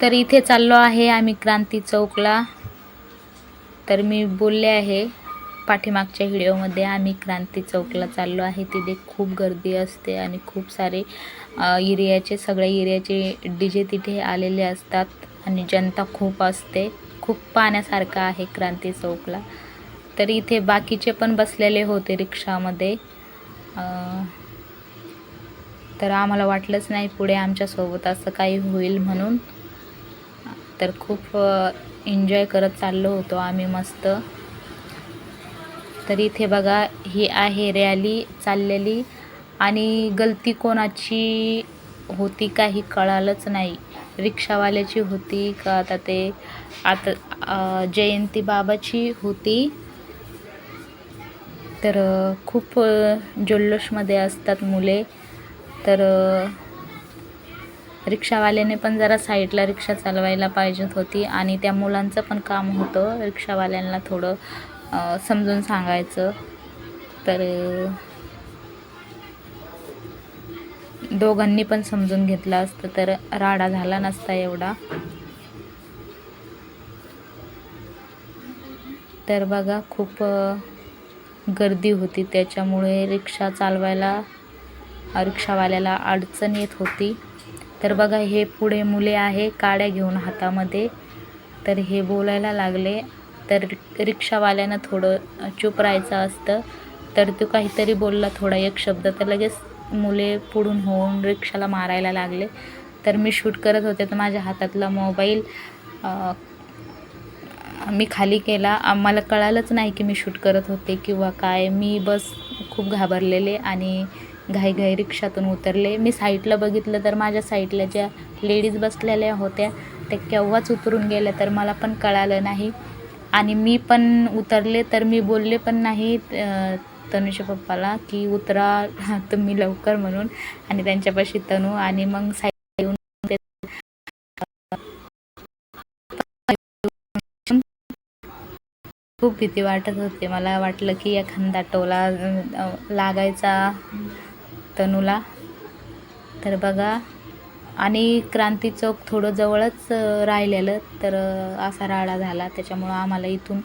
तर इथे चाललो आहे आम्ही क्रांती चौकला. तर मी बोलले आहे पाठीमागच्या व्हिडिओमध्ये आम्ही क्रांती चौकला चाललो आहे. तिथे खूप गर्दी असते आणि खूप सारे एरियाचे सगळ्या एरियाचे डी जे तिथे आलेले असतात आणि जनता खूप असते. खूप पाहण्यासारखं आहे क्रांती चौकला. तर इथे बाकीचे पण बसलेले होते रिक्षामध्ये. तर आम्हाला वाटलंच नाही पुढे आमच्यासोबत असं काही होईल म्हणून. तर खूप एन्जॉय करत चाललो होतो आम्ही मस्त. तर इथे बघा ही आहे रॅली चाललेली आणि गलती कोणाची होती काही कळालंच नाही. रिक्षावाल्याची होती का आता ते आता जयंती बाबाची होती. तर खूप जल्लोषमध्ये असतात मुले. तर रिक्षावाल्याने पण जरा साईडला रिक्षा चालवायला पाहिजेत होती आणि त्या मुलांचं पण काम होतं रिक्षावाल्यांना थोडं समजून सांगायचं. तर दोघांनी पण समजून घेतलं असतं तर राडा झाला नसता एवढा. तर बघा खूप गर्दी होती. त्याच्यामुळे रिक्षा चालवायला रिक्षावाल्याला अडचण येत होती. तर बघा हे पुढे मुले आहे काड्या घेऊन हातामध्ये. तर हे बोलायला लागले. तर रिक्षावाल्यानं थोडं चूप राहायचं असतं. तर तो काहीतरी बोलला थोडा एक शब्द. तर लगेच मुले पुढून होऊन रिक्षाला मारायला लागले. तर मी शूट करत होते तर माझ्या हातातला मोबाईल मी खाली केला. आम्हाला कळालंच नाही की मी शूट करत होते किंवा काय. मी बस खूप घाबरलेले आणि घाईघाई रिक्षातून उतरले. मी साईडला बघितलं तर माझ्या साईडला ज्या लेडीज बसलेल्या होत्या त्या केव्हाच उतरून गेल्या तर मला पण कळालं नाही. आणि मी पण उतरले तर मी बोलले पण नाही तनुषा पप्पाला की उतरा तुम्ही लवकर म्हणून. आणि त्यांच्यापाशी तनू आणि मग साईड येऊन खूप भीती वाटत होती. मला वाटलं की एखादा टोला लागायचा. तनूला. तर बघा आणि क्रांती चौक थोडं जवळच राहिलेलं तर असा राडा झाला. त्याच्यामुळं आम्हाला इथून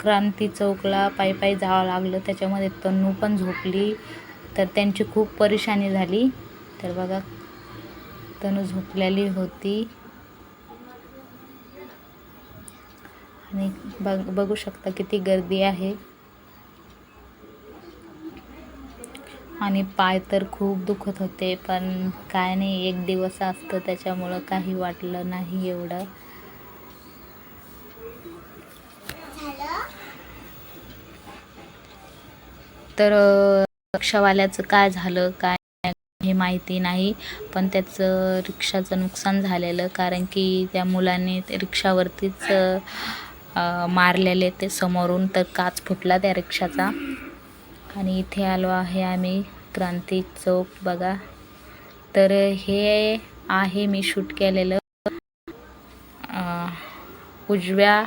क्रांती चौकला पायी पायी जावं लागलं. त्याच्यामध्ये तनू पण झोपली. तर त्यांची खूप परेशानी झाली. तर बघा तनू झोपलेली होती. आणि बघ बघू शकता किती गर्दी आहे. आणि पाय तर खूप दुखत होते पण काय नाही एक दिवस असतं त्याच्यामुळं काही वाटलं नाही एवढं. तर रिक्षावाल्याचं काय झालं काय हे माहिती नाही पण त्याचं रिक्षाचं नुकसान झालेलं कारण की त्या मुलाने रिक्षावरतीच मारलेले ते समोरून तर काच फुटला त्या रिक्षाचा. आणि इथे आलो आहे आम्ही. क्रांती चौक बघा. तर हे आहे मी शूट केलेलं उजव्या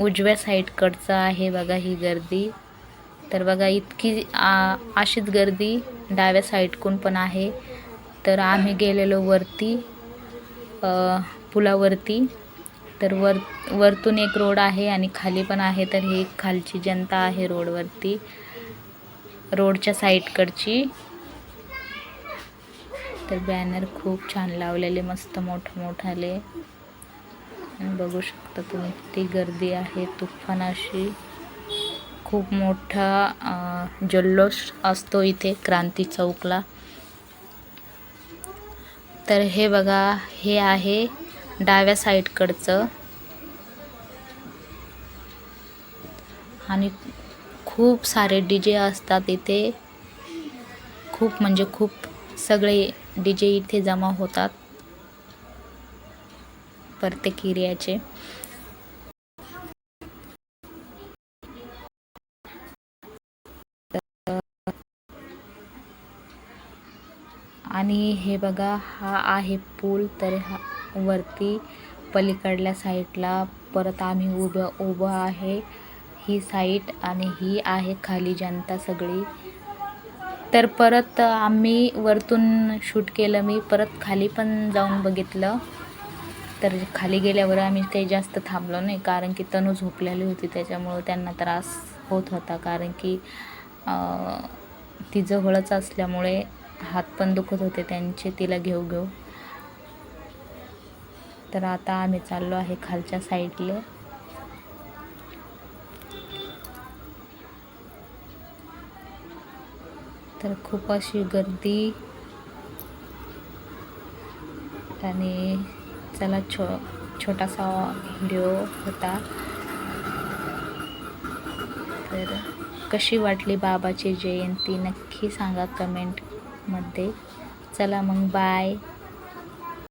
उजव्या साईडकडचं आहे बघा ही गर्दी. तर बघा इतकी आ, अशीच गर्दी डाव्या साईडकून पण आहे. तर आम्ही गेलेलो वरती पुलावरती. तर वर वरतून एक रोड आहे आणि खाली पण आहे तर ही खालची जनता आहे रोडवरती. रोडच्या साईडकडची. तर बॅनर खूप छान लावलेले मस्त मोठं मोठाले. बघू शकता तुम्ही किती गर्दी आहे तुफान अशी खूप मोठा जल्लोष असतो इथे क्रांती चौकला. तर हे बघा हे आहे डाव्या साईडकडचं. आणि खूप सारे डी जे असतात इथे. खूप म्हणजे खूप सगळे डी जे इथे जमा होतात. प्रत्येक एरियाचे. आणि हे बघा हा आहे पूल तर हा वरती पलीकडल्या साईडला परत आम्ही उभं उभं आहे. ही साईट आणि ही आहे खाली जनता सगळी. तर परत आम्ही वरतून शूट केलं मी परत खाली पण जाऊन बघितलं. तर खाली गेल्यावर आम्ही काही जास्त थांबलो नाही कारण की तनू झोपलेली होती त्याच्यामुळं त्यांना त्रास होत होता. कारण की ती जवळच असल्यामुळे हात पण दुखत होते त्यांचे तिला घेऊ घेऊ तर आता आम्ही चाललो आहे खालच्या साईडला. तर खूप अशी गर्दी. आणि चला छो छोटासा व्हिडिओ होता. तर कशी वाटली बाबाची जयंती नक्की सांगा कमेंटमध्ये. चला मग बाय.